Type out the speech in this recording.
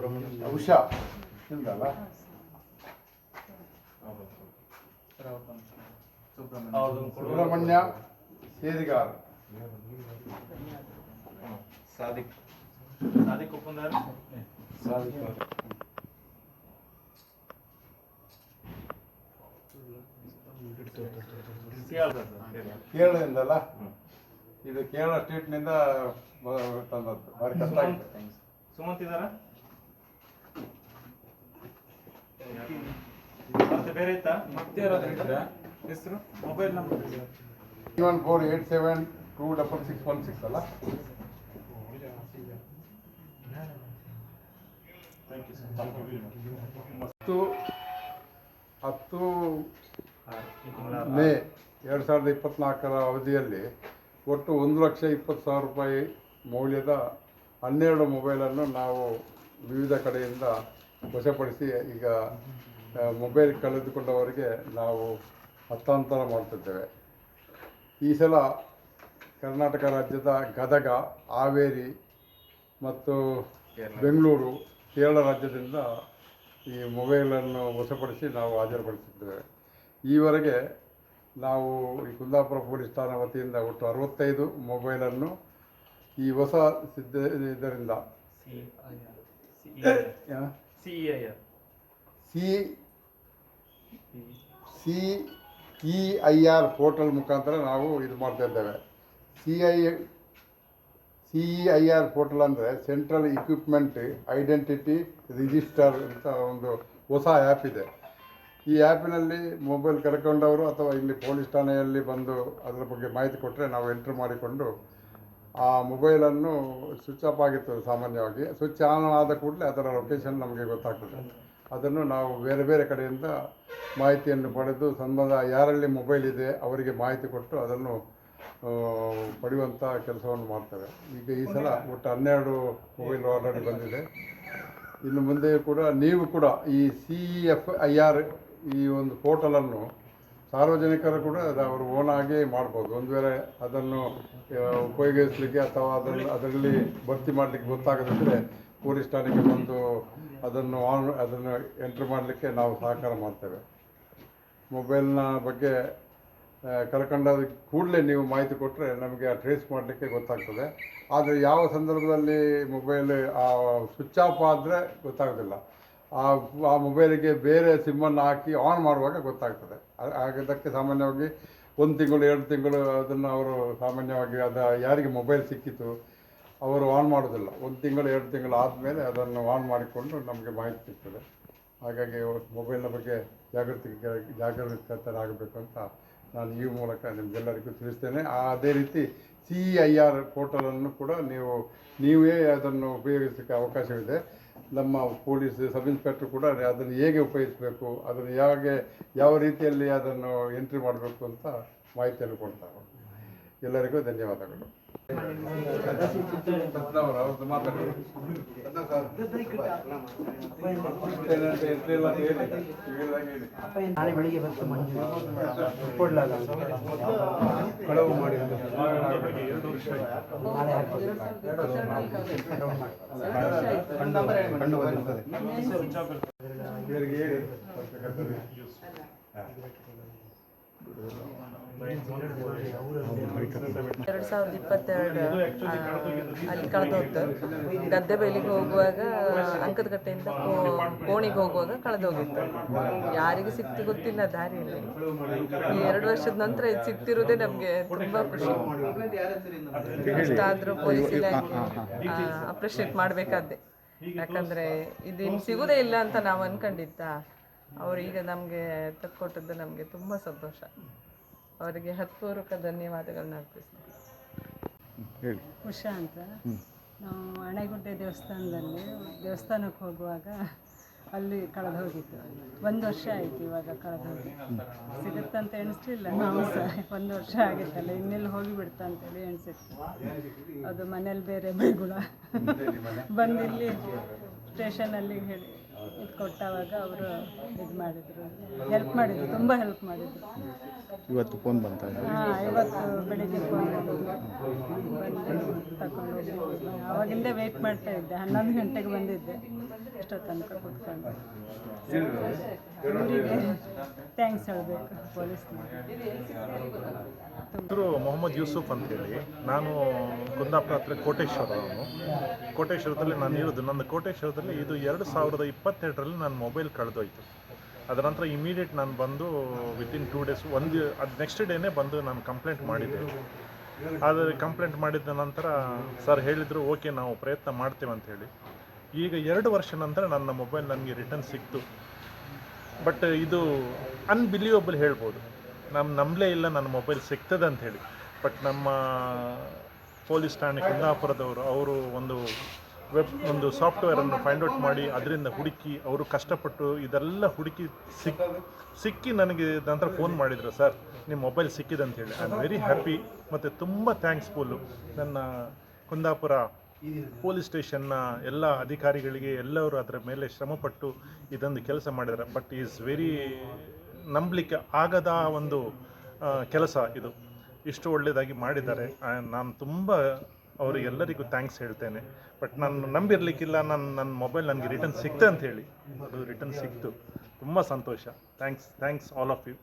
ಸುಬ್ರಹ್ಮಣ್ಯ ಉಷಾ ನಿಮ್ದಲ್ಲ ಹೌದು ಸುಬ್ರಹ್ಮಣ್ಯ ಸೇರಿಗಾರ್ ಸಾದಿಕ್ ಸಾದಿಕ್ ಒಪ್ಪಂದಾರ ಕೇರಳದಿಂದಲ್ಲ ಇದು ಕೇರಳ ಸ್ಟೇಟ್ನಿಂದ ತಂದದ್ದು ಭಾರಿ ಕಷ್ಟ ಆಗಿದೆ ಸುಮಂತ್ ಇದಾರ ಮತ್ತೆ ಬೇರೆ ಇತ್ತಾ? ಹೆಸರು? Mobile number one four eight seven two double six one six ಅಲ್ಲ? ಹತ್ತು ಹತ್ತು ಮೇ ಎರಡು ಸಾವಿರದ ಇಪ್ಪತ್ನಾಲ್ಕರ ಅವಧಿಯಲ್ಲಿ ಒಟ್ಟು ಒಂದು ಲಕ್ಷ ಇಪ್ಪತ್ತು ಸಾವಿರ ರೂಪಾಯಿ ಮೌಲ್ಯದ ಹನ್ನೆರಡು ಮೊಬೈಲನ್ನು ನಾವು ವಿವಿಧ ಕಡೆಯಿಂದ ವಶಪಡಿಸಿ ಈಗ ಮೊಬೈಲ್ ಕಳೆದುಕೊಂಡವರಿಗೆ ನಾವು ಹಸ್ತಾಂತರ ಮಾಡ್ತಿದ್ದೇವೆ ಈ ಸಲ ಕರ್ನಾಟಕ ರಾಜ್ಯದ ಗದಗ ಹಾವೇರಿ ಮತ್ತು ಬೆಂಗಳೂರು ಕೇರಳ ರಾಜ್ಯದಿಂದ ಈ ಮೊಬೈಲನ್ನು ವಶಪಡಿಸಿ ನಾವು ಹಾಜರುಪಡಿಸಿದ್ದೇವೆ. ಈವರೆಗೆ ನಾವು ಈ ಕುಂದಾಪುರ ಪೊಲೀಸ್ ಠಾಣಾ ವತಿಯಿಂದ ಒಟ್ಟು ಅರವತ್ತೈದು ಮೊಬೈಲನ್ನು ಈ ಹೊಸ ಸಿದ್ಧ ಇದರಿಂದ C C E I R portal ಮುಖಾಂತರ ನಾವು ಇದು ಮಾಡ್ತಾ ಇದ್ದೇವೆ. C I C E I R portal ಅಂದರೆ ಸೆಂಟ್ರಲ್ ಇಕ್ವಿಪ್ಮೆಂಟ್ ಐಡೆಂಟಿಟಿ ರಿಜಿಸ್ಟರ್ ಅಂತ ಒಂದು ಹೊಸ ಆ್ಯಪ್ ಇದೆ. ಈ ಆ್ಯಪಿನಲ್ಲಿ ಮೊಬೈಲ್ ಕರ್ಕೊಂಡವರು ಅಥವಾ ಇಲ್ಲಿ ಪೊಲೀಸ್ ಠಾಣೆಯಲ್ಲಿ ಬಂದು ಅದರ ಬಗ್ಗೆ ಮಾಹಿತಿ ಕೊಟ್ಟರೆ ನಾವು ಎಂಟ್ರ್ ಮಾಡಿಕೊಂಡು ಆ ಮೊಬೈಲನ್ನು ಸ್ವಿಚ್ ಆಫ್ ಆಗಿರ್ತದೆ ಸಾಮಾನ್ಯವಾಗಿ. ಸ್ವಿಚ್ ಆನ್ ಆದ ಕೂಡಲೇ ಅದರ ಲೊಕೇಶನ್ ನಮಗೆ ಗೊತ್ತಾಗ್ತದೆ. ಅದನ್ನು ನಾವು ಬೇರೆ ಬೇರೆ ಕಡೆಯಿಂದ ಮಾಹಿತಿಯನ್ನು ಪಡೆದು ಸಂಬಂಧ ಯಾರಲ್ಲಿ ಮೊಬೈಲ್ ಇದೆ ಅವರಿಗೆ ಮಾಹಿತಿ ಕೊಟ್ಟು ಅದನ್ನು ಪಡೆಯುವಂಥ ಕೆಲಸವನ್ನು ಮಾಡ್ತೇವೆ. ಈಗ ಈ ಸಲ ಒಟ್ಟು ಹನ್ನೆರಡು ಮೊಬೈಲ್ ಆಲ್ರೆಡಿ ಬಂದಿದೆ. ಇನ್ನು ಮುಂದೆ ಕೂಡ ನೀವು ಕೂಡ ಈ ಸಿ ಎಫ್ ಐ ಆರ್ ಈ ಒಂದು ಪೋರ್ಟಲನ್ನು ಸಾರ್ವಜನಿಕರು ಕೂಡ ಅದು ಅವರು ಓನ್ ಆಗಿ ಮಾಡ್ಬೋದು. ಒಂದು ವೇಳೆ ಅದನ್ನು ಆ, ಉಪಯೋಗಿಸಲಿಕ್ಕೆ ಅಥವಾ ಅದರಲ್ಲಿ ಅದರಲ್ಲಿ ಭರ್ತಿ ಮಾಡಲಿಕ್ಕೆ ಗೊತ್ತಾಗದಿದ್ದರೆ ಪೊಲೀಸ್ ಠಾಣೆಗೆ ಬಂದು ಅದನ್ನು ಆನ್ ಅದನ್ನು ಎಂಟ್ರ್ ಮಾಡಲಿಕ್ಕೆ ನಾವು ಸಹಕಾರ ಮಾಡ್ತೇವೆ. ಮೊಬೈಲ್ನ ಬಗ್ಗೆ ಕರ್ಕೊಂಡ ಕೂಡಲೇ ನೀವು ಮಾಹಿತಿ ಕೊಟ್ಟರೆ ನಮಗೆ ಟ್ರೇಸ್ ಮಾಡಲಿಕ್ಕೆ ಗೊತ್ತಾಗ್ತದೆ. ಆದರೆ ಯಾವ ಸಂದರ್ಭದಲ್ಲಿ ಮೊಬೈಲ್ ಆ ಸ್ವಿಚ್ ಆಫ್ ಆದರೆ ಗೊತ್ತಾಗೋದಿಲ್ಲ. ಆ ಆ ಮೊಬೈಲಿಗೆ ಬೇರೆ ಸಿಮ್ಮನ್ನು ಹಾಕಿ ಆನ್ ಮಾಡುವಾಗ ಗೊತ್ತಾಗ್ತದೆ. ಆ- ಅದಕ್ಕೆ ಸಾಮಾನ್ಯವಾಗಿ ಒಂದು ತಿಂಗಳು, ಎರಡು ತಿಂಗಳು ಅದನ್ನು ಅವರು ಸಾಮಾನ್ಯವಾಗಿ ಅದು ಯಾರಿಗೆ ಮೊಬೈಲ್ ಸಿಕ್ಕಿತು, ಅವರು ಆನ್ ಮಾಡೋದಿಲ್ಲ. ಒಂದು ತಿಂಗಳು, ಎರಡು ತಿಂಗಳು ಆದಮೇಲೆ ಅದನ್ನು ಆನ್ ಮಾಡಿಕೊಂಡು ನಮಗೆ ಮಾಹಿತಿ ಸಿಗ್ತದೆ. ಹಾಗಾಗಿ ಮೊಬೈಲ್ನ ಬಗ್ಗೆ ಜಾಗೃತಿ ಜಾಗರೂಕತರಾಗಬೇಕು ಅಂತ ನಾನು ಈ ಮೂಲಕ ನಿಮಗೆಲ್ಲರಿಗೂ ತಿಳಿಸ್ತೇನೆ. ಅದೇ ರೀತಿ ಸಿ ಐ ಆರ್ ಪೋರ್ಟಲನ್ನು ಕೂಡ ನೀವು, ನೀವೇ ಅದನ್ನು ಉಪಯೋಗಿಸೋಕ್ಕೆ ಅವಕಾಶವಿದೆ. ನಮ್ಮ ಪೊಲೀಸ್ ಸಬ್ ಇನ್ಸ್ಪೆಕ್ಟರ್ ಕೂಡ ಅದನ್ನು ಹೇಗೆ ಉಪಯೋಗಿಸಬೇಕು, ಅದನ್ನು ಹೇಗೆ, ಯಾವ ರೀತಿಯಲ್ಲಿ ಅದನ್ನು ಎಂಟ್ರಿ ಮಾಡಬೇಕು ಅಂತ ಮಾಹಿತಿಯನ್ನು ಕೊಡ್ತಾರೆ. ಎಲ್ಲರಿಗೂ ಧನ್ಯವಾದಗಳು. ಅವ್ರು ಅವ್ರದ್ದು ಮಾತಾಡಿ ಏನಂತ entry ಎಲ್ಲ ಹೇಳಿ ಇವೆಲ್ಲ ಹೇಳಿ ನಾಳೆ ಬೆಳಿಗ್ಗೆ ಬಂತು ಮಂಜು ಕೊಡ್ಲಲ್ಲ ಕಳವು ಮಾಡಿ ನಾಳೆ ಹಾಕ್ಬೋದು. ಕಂಡು ಬಂದಿರ್ತದೆ ಇವರಿಗೆ ಹೇಳಿ ಪತ್ರಕರ್ತರಿಗೆ. ಎರಡು ಸಾವಿರದ ಇಪ್ಪತ್ತೆರಡು ಅಲ್ಲಿ ಕಳೆದೋಗ್ತು ಗದ್ದೆ ಬೇಲಿಗೆ ಹೋಗುವಾಗ ಅಂಕದಕಟ್ಟೆಯಿಂದ ಕೋ- ಕೋಣಿಗೆ ಹೋಗುವಾಗ ಕಳೆದೋಗಿತ್ತು. ಯಾರಿಗೂ ಸಿಕ್ತಿ ಗೊತ್ತಿಲ್ಲ ದಾರಿಯಲ್ಲಿ. ಈ ಎರಡು ವರ್ಷದ ನಂತರ ಇದು ಸಿಕ್ತಿರೋದೇ ನಮಗೆ ತುಂಬ ಖುಷಿ. ಅಷ್ಟಾದ್ರೂ ಪೊಲೀಸ್ ಇಲಾಖೆ ಅಪ್ರಿಷಿಯೇಟ್ ಮಾಡಬೇಕಾದ್ದೆ. ಯಾಕಂದರೆ ಇದು ಇನ್ನು ಸಿಗೋದೇ ಇಲ್ಲ ಅಂತ ನಾವು ಅನ್ಕೊಂಡಿದ್ದ. ಅವರು ಈಗ ನಮಗೆ ತಕ್ಕೊಟ್ಟದ್ದು ನಮಗೆ ತುಂಬ ಸಂತೋಷ. ಅವರಿಗೆ ಹತ್ಪೂರ್ವಕ ಧನ್ಯವಾದಗಳನ್ನ ಅರ್ಪಿಸ್ತೇನೆ. ಹೇಳಿ. ಉಷಾ ಅಂತ. ನಾವು ಅಣೆಗುಡ್ಡೆ ದೇವಸ್ಥಾನದಲ್ಲಿ ದೇವಸ್ಥಾನಕ್ಕೆ ಹೋಗುವಾಗ ಅಲ್ಲಿ ಕಳೆದು ಹೋಗಿತ್ತು ಒಂದು ವರ್ಷ ಆಯಿತು ಇವಾಗ ಕಳೆದು ಹೋಗಿ. ಸಿಗುತ್ತಂತ ಎಣಿಸ್ಲಿಲ್ಲ. ನಾವು ಸಹ ಒಂದು ವರ್ಷ ಆಗಿತ್ತಲ್ಲ, ಇನ್ನೆಲ್ಲಿ ಹೋಗಿ ಬಿಡ್ತಾ ಅಂತೇಳಿ ಎಣಿಸಿತ್ತು ಅದು ಮನೇಲಿ ಬೇರೆ ಬೈಗುಳ ಬಂದಿಲ್ಲಿ ಸ್ಟೇಷನಲ್ಲಿ ಹೇಳಿ. ಇದು ಕೊಟ್ಟಾಗ ಅವರು ಇದು ಮಾಡಿದ್ರು ಹೆಲ್ಪ್ ಮಾಡಿದರು ತುಂಬ ಹೆಲ್ಪ್ ಮಾಡಿದರು. ಇವತ್ತು ಫೋನ್ ಬಂತ? ಹಾಂ ಇವತ್ತು ಬೆಳಿಗ್ಗೆ ಫೋನ್ ಬಂದು ತಗೊಂಡು ಆವಾಗಿಂದ ವೆಯ್ಟ್ ಮಾಡ್ತಾ ಇದ್ದೆ. ಹನ್ನೊಂದು ಗಂಟೆಗೆ ಬಂದಿದ್ದೆ. ಇಷ್ಟೋ ತನಕ ಕೂತ್ಕೊಂಡು ಥ್ಯಾಂಕ್ಸ್ ಹೇಳಬೇಕು ಪೊಲೀಸ್ನವ್ರಿಗೆ ಹೆಸರು ಮೊಹಮ್ಮದ್ ಯೂಸುಫ್ ಅಂತೇಳಿ. ನಾನು ಕುಂದಾಪುರ ಹತ್ರ ಕೋಟೇಶ್ವರ ಅವನು. ಕೋಟೇಶ್ವರದಲ್ಲಿ ನಾನು ಇರೋದು. ನನ್ನ ಕೋಟೇಶ್ವರದಲ್ಲಿ ಇದು ಎರಡು ಸಾವಿರದ ಇಪ್ಪತ್ತೆರಡರಲ್ಲಿ ನನ್ನ ಮೊಬೈಲ್ ಕಳೆದೋಯ್ತು. ಅದರ ನಂತರ ಇಮಿಡಿಯೇಟ್ ನಾನು ಬಂದು ವಿತಿನ್ ಟೂ ಡೇಸ್ ಒಂದು ಅದು ನೆಕ್ಸ್ಟ್ ಡೇನೇ ಬಂದು ನಾನು ಕಂಪ್ಲೇಂಟ್ ಮಾಡಿದ್ದೆ. ಆದರೆ ಕಂಪ್ಲೇಂಟ್ ಮಾಡಿದ ನಂತರ ಸರ್ ಹೇಳಿದರು ಓಕೆ ನಾವು ಪ್ರಯತ್ನ ಮಾಡ್ತೇವೆ ಅಂತ ಹೇಳಿ. ಈಗ ಎರಡು ವರ್ಷ ನಂತರ ನನ್ನ ಮೊಬೈಲ್ ನನಗೆ ರಿಟರ್ನ್ ಸಿಕ್ತು. ಬಟ್ ಇದು ಅನ್ಬಿಲಿಯೇಬಲ್ ಹೇಳ್ಬೋದು. ನಮ್ಮ ನಂಬಲೇ ಇಲ್ಲ ನನ್ನ ಮೊಬೈಲ್ ಸಿಗ್ತದೆ ಅಂತ ಹೇಳಿ. ಬಟ್ ನಮ್ಮ ಪೊಲೀಸ್ ಠಾಣೆ ಕುಂದಾಪುರದವರು, ಅವರು ಒಂದು ವೆಬ್, ಒಂದು ಸಾಫ್ಟ್ವೇರನ್ನು ಫೈಂಡ್ ಔಟ್ ಮಾಡಿ ಅದರಿಂದ ಹುಡುಕಿ, ಅವರು ಕಷ್ಟಪಟ್ಟು ಇದೆಲ್ಲ ಹುಡುಕಿ ಸಿಕ್, ಸಿಕ್ಕಿ ನನಗೆ ನಂತರ ಫೋನ್ ಮಾಡಿದರು, ಸರ್ ನಿಮ್ಮ ಮೊಬೈಲ್ ಸಿಕ್ಕಿದೆ ಅಂತ ಹೇಳಿ. ಐ ಆಮ್ ವೆರಿ ಹ್ಯಾಪಿ ಮತ್ತು ತುಂಬ ಥ್ಯಾಂಕ್ಸ್ಫುಲ್ಲು ನನ್ನ ಕುಂದಾಪುರ ಪೊಲೀಸ್ ಸ್ಟೇಷನ್ನ ಎಲ್ಲ ಅಧಿಕಾರಿಗಳಿಗೆ ಎಲ್ಲರೂ ಅದರ ಮೇಲೆ ಶ್ರಮಪಟ್ಟು ಇದೊಂದು ಕೆಲಸ ಮಾಡಿದ್ದಾರೆ. ಬಟ್ ಈಸ್ ವೆರಿ ನಂಬಲಿಕ್ಕೆ ಆಗದ ಒಂದು ಕೆಲಸ ಇದು. ಇಷ್ಟು ಒಳ್ಳೆಯದಾಗಿ ಮಾಡಿದ್ದಾರೆ. ನಾನು ತುಂಬ ಅವರಿಗೆಲ್ಲರಿಗೂ ಥ್ಯಾಂಕ್ಸ್ ಹೇಳ್ತೇನೆ. ಬಟ್ ನಾನು ನಂಬಿರಲಿಕ್ಕಿಲ್ಲ ನನ್ನ ನನ್ನ ಮೊಬೈಲ್ ನನಗೆ ರಿಟರ್ನ್ ಸಿಕ್ತೆ ಅಂತ ಹೇಳಿ. ಅದು ರಿಟರ್ನ್ ಸಿಕ್ತು. ತುಂಬ ಸಂತೋಷ. Thanks thanks all of you